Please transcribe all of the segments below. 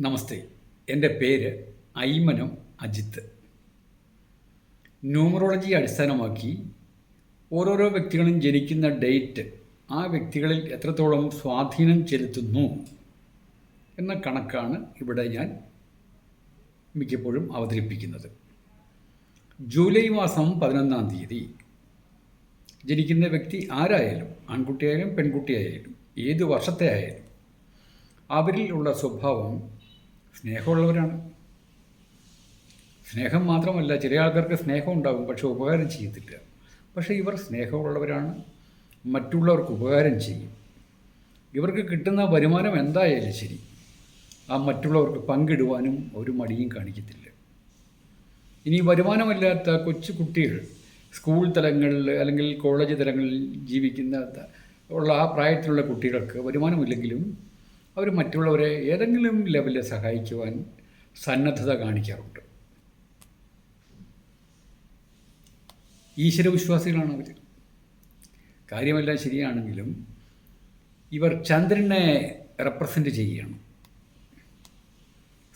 നമസ്തേ. എന്റെ പേര് ഐമനം അജിത്ത്. ന്യൂമറോളജി അടിസ്ഥാനമാക്കി ഓരോരോ വ്യക്തികളും ജനിക്കുന്ന ഡേറ്റ് ആ വ്യക്തികളിൽ എത്രത്തോളം സ്വാധീനം ചെലുത്തുന്നു എന്ന കണക്കാണ് ഇവിടെ ഞാൻ മിക്കപ്പോഴും അവതരിപ്പിക്കുന്നത്. ജൂലൈ മാസം പതിനൊന്നാം തീയതി ജനിക്കുന്ന വ്യക്തി ആരായാലും ആൺകുട്ടിയായാലും പെൺകുട്ടിയായാലും ഏത് വർഷത്തെ ആയാലും അവരിൽ ഉള്ള സ്വഭാവം സ്നേഹമുള്ളവരാണ്. സ്നേഹം മാത്രമല്ല ചില ആൾക്കാർക്ക് സ്നേഹം ഉണ്ടാകും പക്ഷെ ഉപകാരം ചെയ്യത്തില്ല. പക്ഷേ ഇവർ സ്നേഹമുള്ളവരാണ് മറ്റുള്ളവർക്ക് ഉപകാരം ചെയ്യും. ഇവർക്ക് കിട്ടുന്ന വരുമാനം എന്തായാലും ശരി. ആ മറ്റുള്ളവർക്ക് പങ്കിടുവാനും ഒരു മടിയും കാണിക്കത്തില്ല. ഇനി വരുമാനമില്ലാത്ത കൊച്ചു കുട്ടികൾ സ്കൂൾ തലങ്ങളിൽ അല്ലെങ്കിൽ കോളേജ് തലങ്ങളിൽ ജീവിക്കുന്ന ഉള്ള ആ പ്രായത്തിലുള്ള കുട്ടികൾക്ക് വരുമാനമില്ലെങ്കിലും അവർ മറ്റുള്ളവരെ ഏതെങ്കിലും ലെവലിൽ സഹായിക്കുവാൻ സന്നദ്ധത കാണിക്കാറുണ്ട്. ഈശ്വരവിശ്വാസികളാണ് അവർ കാര്യമെല്ലാം ശരിയാണെങ്കിലും ഇവർ ചന്ദ്രനെ റെപ്രസെന്റ് ചെയ്യുകയാണ്.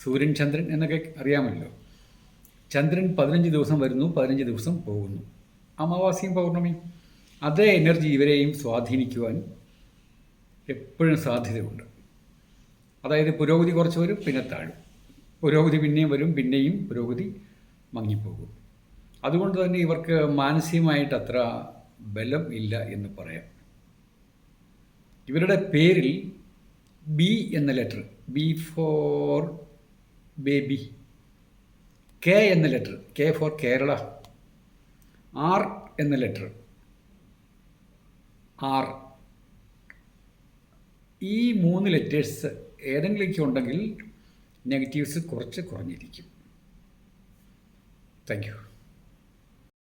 സൂര്യൻ ചന്ദ്രൻ എന്നൊക്കെ അറിയാമല്ലോ. ചന്ദ്രൻ പതിനഞ്ച് ദിവസം വരുന്നു പതിനഞ്ച് ദിവസം പോകുന്നു. അമാവാസിയും പൗർണമി അതേ എനർജി ഇവരെയും സ്വാധീനിക്കുവാൻ എപ്പോഴും സാധ്യതയുണ്ട്. അതായത് പുരോഗതി കുറച്ച് വരും പിന്നെ താഴും. പുരോഗതി പിന്നെയും വരും പിന്നെയും പുരോഗതി മങ്ങിപ്പോകും. അതുകൊണ്ട് തന്നെ ഇവർക്ക് മാനസികമായിട്ട് അത്ര ബലം ഇല്ല എന്ന് പറയാം. ഇവരുടെ പേരിൽ ബി എന്ന letter B for baby K എന്ന letter K for Kerala R എന്ന ലെറ്റർ ആർ ഈ മൂന്ന് ലെറ്റേഴ്സ് ഏതെങ്കിലുമൊക്കെ ഉണ്ടെങ്കിൽ നെഗറ്റീവ്സ് കുറച്ച് കുറഞ്ഞിരിക്കും. താങ്ക്